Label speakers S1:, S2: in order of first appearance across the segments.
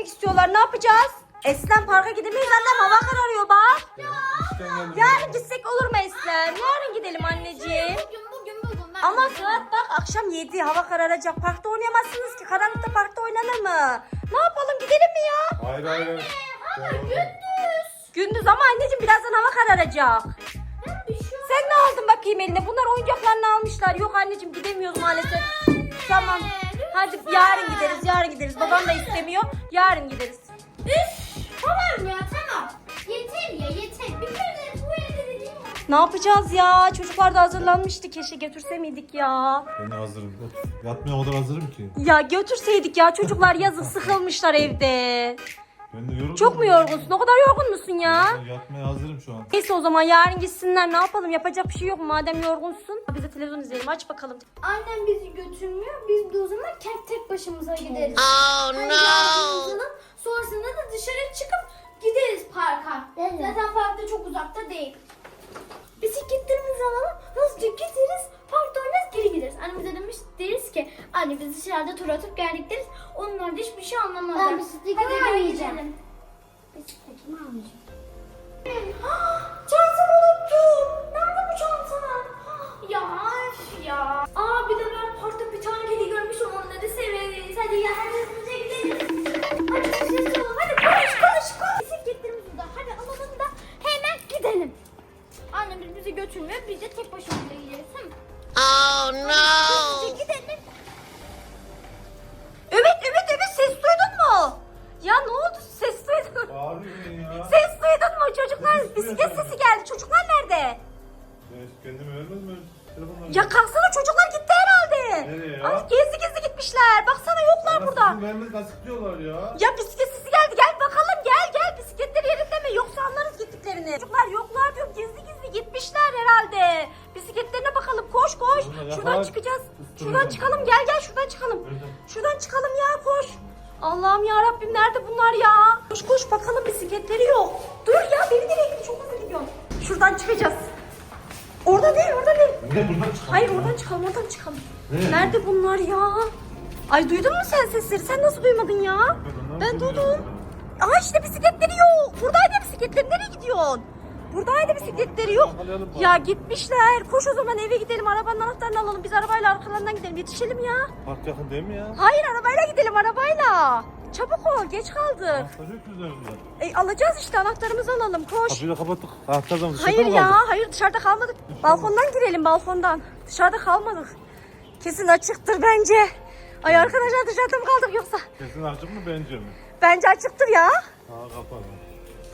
S1: gitmek istiyorlar. Ne yapacağız? Eslem parka gidemeyiz annem hava kararıyor bak. Yarın gitsek olur mu Eslem? Yarın gidelim anneciğim.
S2: Bugün, bugün, bugün. Ben
S1: Ama saat bak akşam 7 hava kararacak. Parkta oynayamazsınız ki. Karanlıkta parkta oynanır mı? Ne yapalım gidelim mi ya?
S3: Hayır hayır.
S2: Ama gündüz.
S1: Gündüz ama anneciğim birazdan hava kararacak.
S2: Ben bir şey
S1: Sen ne aldın bakayım eline? Bunlar oyuncaklarını almışlar. Yok anneciğim gidemiyoruz maalesef. Tamam. Hadi yarın gideriz, yarın gideriz. Babam da istemiyor. Yarın gideriz.
S2: Üf, tamam ya tamam. Yeter ya yeter. Bir kere de bu evde de değil mi?
S1: Ne yapacağız ya? Çocuklar da hazırlanmıştı. Keşke götürse miydik ya?
S3: Ben de hazırım. Yatmaya o kadar hazırım ki.
S1: Ya götürseydik ya. Çocuklar yazık sıkılmışlar evde.
S3: Ben de yoruldum.
S1: Çok mu yorgunsun? O kadar yorgun musun ya?
S3: Ben yatmaya hazırım şu an.
S1: Neyse o zaman yarın gitsinler. Ne yapalım? Yapacak bir şey yok madem yorgunsun. Biz de televizyon izleyelim. Aç bakalım.
S2: Annem bizi götürmüyor. Biz de o zaman tek tek başımıza gideriz.
S4: Oh
S2: Hani
S4: no!
S2: yardımımızı alıp sonrasında da dışarı çıkıp gideriz parka. Zaten park da çok uzakta değil. Bisikletlerimizi alalım, hızlıca gideriz, parkta oynarız, geri gideriz. Annemize demiş deriz ki, anne biz dışarıda tur atıp geldik deriz. Onlar da hiçbir şey anlamazlar.
S5: Ben bisikletimi
S2: Hadi eve
S5: almayacağım.
S2: gidelim.
S5: Bisikletimi almayacağım.
S2: Çantamı unuttum. Nerede bu çanta? Ya ya. Aa bir de ben parkta bir tane kedi görmüşüm onu da severiz. Hadi ya hadi hızlıca gidelim. Hadi hızlıca olalım. Hadi koş koş koş. Bisikletlerimizi burada. Hadi alalım da hemen gidelim. Annemiz bizi götürmüyor. Biz de tek başımıza gideriz. Hı?
S4: Oh no!
S2: Hızlıca gidelim.
S1: Bisiklet sesi geldi. Çocuklar nerede?
S3: Kendimi ölmedim mi?
S1: Ya kalksana çocuklar gitti herhalde.
S3: Nereye ya?
S1: Ay gizli gizli gitmişler. Baksana yoklar burada.
S3: Sizin vermeniz nasıl diyorlar ya?
S1: Ya bisiklet sesi geldi. Gel bakalım gel gel. Bisikletleri yerinde mi? Yoksa anlarız gittiklerini. Çocuklar yoklar diyorum. Gizli gizli gitmişler herhalde. Bisikletlerine bakalım. Koş koş. Şuradan çıkacağız. Şuradan çıkalım. Gel gel şuradan çıkalım. Şuradan çıkalım ya koş. Allah'ım ya Rabbim nerede bunlar ya? Koş koş bakalım bisikletleri yok. Dur ya beni de bekle çok hızlı gidiyorum. Şuradan çıkacağız. Orada değil orada değil.
S3: Ne buradan çıkalım?
S1: Hayır oradan çıkalım oradan çıkalım.
S3: Ne?
S1: Nerede bunlar ya? Ay duydun mu sen sesleri? Sen nasıl duymadın ya? Ben duydum. Aa işte bisikletleri yok. Buradaydı bisikletleri. Nereye gidiyorsun? Buradaydı bisikletleri yok. Ya gitmişler. Koş o zaman eve gidelim. Arabanın anahtarını alalım. Biz arabayla arkalarından gidelim. Yetişelim ya.
S3: Park yakın değil mi ya?
S1: Hayır arabayla gidelim arabayla. Çabuk ol geç kaldık.
S3: Yok.
S1: E, alacağız işte anahtarımızı alalım koş.
S3: Kapıyı da kapattık. Anahtardan dışarıda
S1: Hayır
S3: mı
S1: ya
S3: kaldık?
S1: hayır dışarıda kalmadık. Balkondan girelim balkondan. Dışarıda kalmadık. Kesin açıktır bence. Ay arkadaşlar dışarıda mı kaldık yoksa?
S3: Kesin açık mı bence mi?
S1: Bence açıktır ya.
S3: Ha kapalı.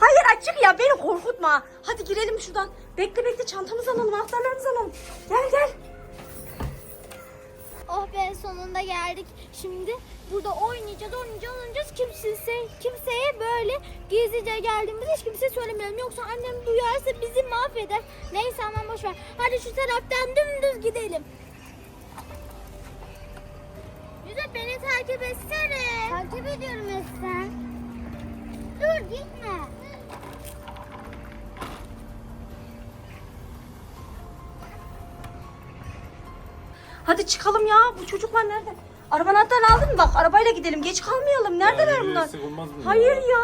S1: Hayır açık ya beni korkutma. Hadi girelim şuradan. Bekle bekle çantamızı alalım anahtarlarımızı alalım. Gel gel.
S2: Oh be sonunda geldik. Şimdi burada oynayacağız, oynayacağız, oynayacağız. Kimseye, kimseye böyle gizlice geldiğimizi hiç kimseye söylemeyelim. Yoksa annem duyarsa bizi mahveder. Neyse aman boş ver. Hadi şu taraftan dümdüz gidelim. Yüzü beni takip etsene.
S5: Takip ediyorum Esen. Dur gitme.
S1: Hadi çıkalım ya. Bu çocuklar nerede? Arabanın anahtarını aldın mı? Bak arabayla gidelim. Geç kalmayalım. Neredeler
S3: Ya,
S1: bunlar?
S3: mı ya?
S1: Hayır ya.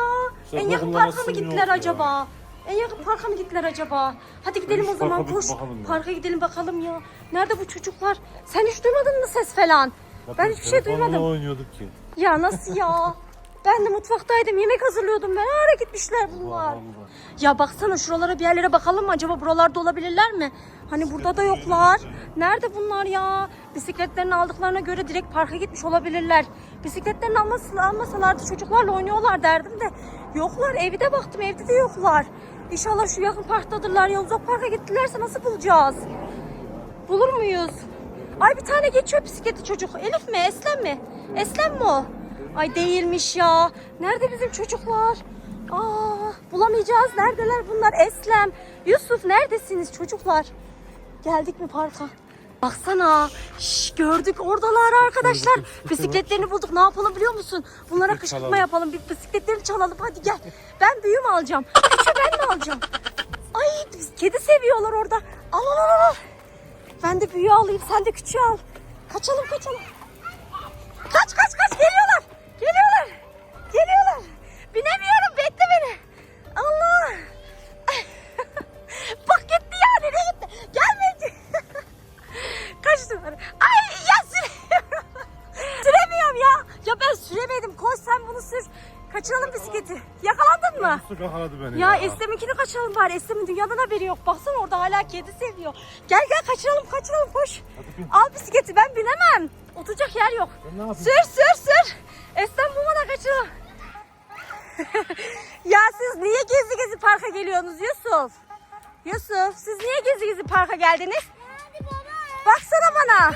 S3: Sen
S1: En yakın
S3: bakımlamasın
S1: parka mı
S3: yok
S1: gittiler
S3: ya.
S1: acaba? En yakın parka mı gittiler acaba? Hadi gidelim
S3: şu
S1: o zaman
S3: parka bir
S1: koş.
S3: bakalım ya.
S1: Parka gidelim bakalım ya. Nerede bu çocuklar? Sen hiç duymadın mı ses falan? Ben hiçbir şey
S3: Telefonla
S1: duymadım.
S3: oynuyorduk ki.
S1: Ya nasıl ya? Ben de mutfaktaydım. Yemek hazırlıyordum ben. Ara gitmişler bunlar. Ya baksana şuralara bir yerlere bakalım mı? Acaba buralarda olabilirler mi? Hani burada da yoklar. Nerede bunlar ya? Bisikletlerini aldıklarına göre direkt parka gitmiş olabilirler. Bisikletlerini almas almasalardı çocuklarla oynuyorlar derdim de. Yoklar. Evde baktım. Evde de yoklar. İnşallah şu yakın parktadırlar. Ya uzak parka gittilerse nasıl bulacağız? Bulur muyuz? Ay bir tane geçiyor bisikleti çocuk. Elif mi? Eslem mi? Eslem mi o? Ay değilmiş ya. Nerede bizim çocuklar? Aa, bulamayacağız. Neredeler bunlar? Eslem, Yusuf neredesiniz çocuklar? Geldik mi parka? Baksana. Şş, gördük oradalar arkadaşlar. Bisikletlerini bulduk. Ne yapalım biliyor musun? Bunlara kışkırtma yapalım. Bir bisikletlerini çalalım. Hadi gel. Ben büyüğümü alacağım. Küçüğü ben mi alacağım? Ay kedi seviyorlar orada. Al al al al. Ben de büyüğü alayım sen de küçüğü al. Kaçalım kaçalım. Kaç kaç Mı?
S3: Su kakaladı beni
S1: Ya
S3: ya.
S1: Eslem'inkini kaçıralım bari. Eslem'in dünyadan haberi yok. Baksana orada hala kedi seviyor. Gel gel kaçıralım kaçıralım koş.
S3: Hadi bin.
S1: Al bisikleti ben binemem. Oturacak yer yok.
S3: Ben ne yapayım?
S1: Sür sür sür. Eslem bulmadan kaçıralım. ya siz niye gizli gizli parka geliyorsunuz Yusuf? Yusuf siz niye gizli gizli parka geldiniz?
S5: Hadi baba.
S1: Baksana bana.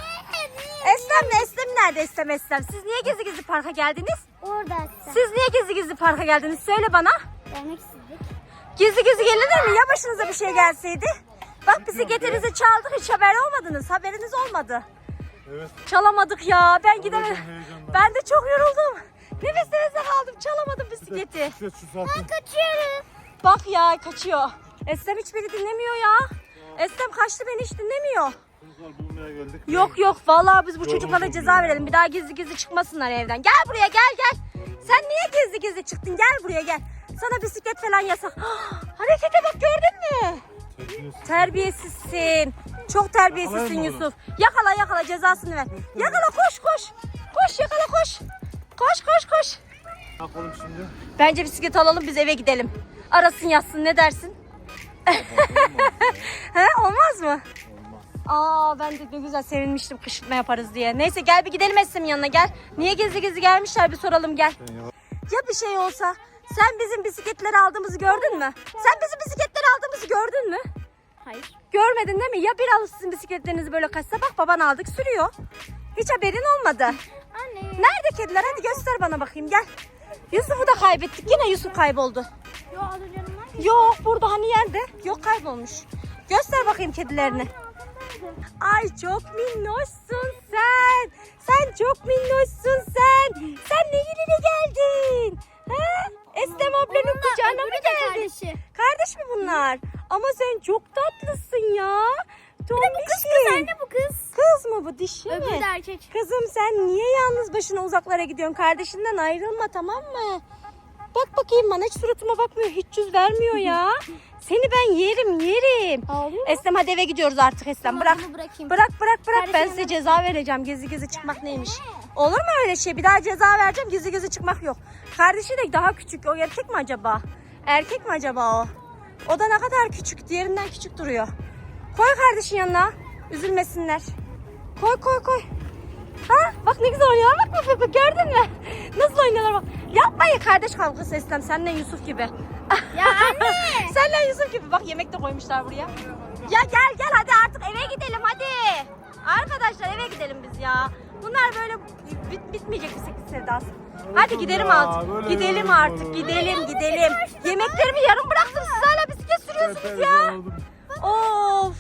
S1: Eslem ne? Eslem nerede Eslem Eslem? Siz niye gizli gizli parka geldiniz?
S5: Orada.
S1: Siz niye gizli gizli parka geldiniz? Söyle bana.
S5: Gelmek istedik.
S1: Gizli gizli gelinir mi? Ya başınıza bir şey gelseydi? Bak bisikletinizi çaldık hiç haber olmadınız. Haberiniz olmadı.
S3: Evet.
S1: Çalamadık ya. Ben gidemedim. Ben de çok yoruldum. Nefes nefese kaldım. Çalamadım bisikleti.
S3: Saatte.
S5: Kaçıyorum.
S1: Bak ya kaçıyor. Eslem hiç beni dinlemiyor ya. Eslem kaçtı beni hiç dinlemiyor. Yok yok vallahi biz bu çocuklara ceza verelim. Bir daha gizli gizli çıkmasınlar evden. Gel buraya gel gel. Sen niye gizli gizli çıktın? Gel buraya gel. Sana bisiklet falan yasak. Harekete bak gördün mü?
S3: Terbiyesiz.
S1: Terbiyesizsin. Çok terbiyesizsin? Yusuf. Yakala yakala cezasını ver. Yakala koş koş. Koş yakala koş. Koş koş koş.
S3: Ne yapalım şimdi?
S1: Bence bisiklet alalım biz eve gidelim. Arasın yatsın ne dersin? He olmaz mı?
S3: Olmaz.
S1: Aa ben de ne güzel sevinmiştim kışırtma yaparız diye. Neyse gel bir gidelim Eslem'in yanına gel. Niye gizli gizli gelmişler bir soralım gel.
S3: Ya.
S1: Ya bir şey olsa sen bizim bisikletleri aldığımızı gördün mü? Sen bizim bisikletleri aldığımızı gördün mü?
S2: Hayır.
S1: Görmedin değil mi? Ya bir alıp sizin bisikletlerinizi böyle kaçsa bak baban aldık sürüyor. Hiç haberin olmadı.
S2: Anne.
S1: Nerede kediler? Hadi göster bana bakayım gel. Yusuf'u da kaybettik. Yine Yusuf kayboldu.
S2: Yo az önce
S1: Yok burada hani yerde. Yok kaybolmuş. Göster bakayım kedilerini. Ay çok minnoşsun sen. Sen çok minnoşsun sen. Sen ne yerine geldin? Ha? Eslem ablanın kucağına mı geldin?
S2: kardeşi.
S1: Kardeş mi bunlar? Ama sen çok tatlısın ya.
S2: Bu kız kız anne bu kız.
S1: Kız mı bu dişi
S2: Öbürü
S1: mi?
S2: de erkek.
S1: Kızım sen niye yalnız başına uzaklara gidiyorsun? Kardeşinden ayrılma tamam mı? Bak bakayım bana hiç suratıma bakmıyor. Hiç yüz vermiyor ya. Seni ben yerim yerim.
S2: Ağlıyor?
S1: Eslem hadi eve gidiyoruz artık Eslem.
S2: Tamam,
S1: bırak.
S2: bunu bırakayım.
S1: Bırak bırak bırak.
S2: Kardeşim
S1: Ben size
S2: hemen-
S1: ceza vereceğim. Gizli gizli çıkmak neymiş? Olur mu öyle şey? Bir daha ceza vereceğim. Gizli gizli çıkmak yok. Kardeşi de daha küçük. O erkek mi acaba? Erkek mi acaba o? O da ne kadar küçük. Diğerinden küçük duruyor. Koy kardeşin yanına. Üzülmesinler. Koy koy koy. Ha bak ne güzel oynuyorlar bak bak bak, gördün mü? Nasıl oynuyorlar bak. Yapmayın kardeş kavgası Eslem senle Yusuf gibi.
S2: Ya anne.
S1: senle Yusuf gibi bak yemek de koymuşlar buraya. Ya gel gel hadi artık eve gidelim hadi. Arkadaşlar eve gidelim biz ya. Bunlar böyle bit, bitmeyecek bisiklet sevdası. Hadi gidelim
S3: ya,
S1: artık.
S3: böyle
S1: Gidelim artık gidelim gidelim. Yemeklerimi yarım bıraktım siz hala bisiklet sürüyorsunuz ya. Of.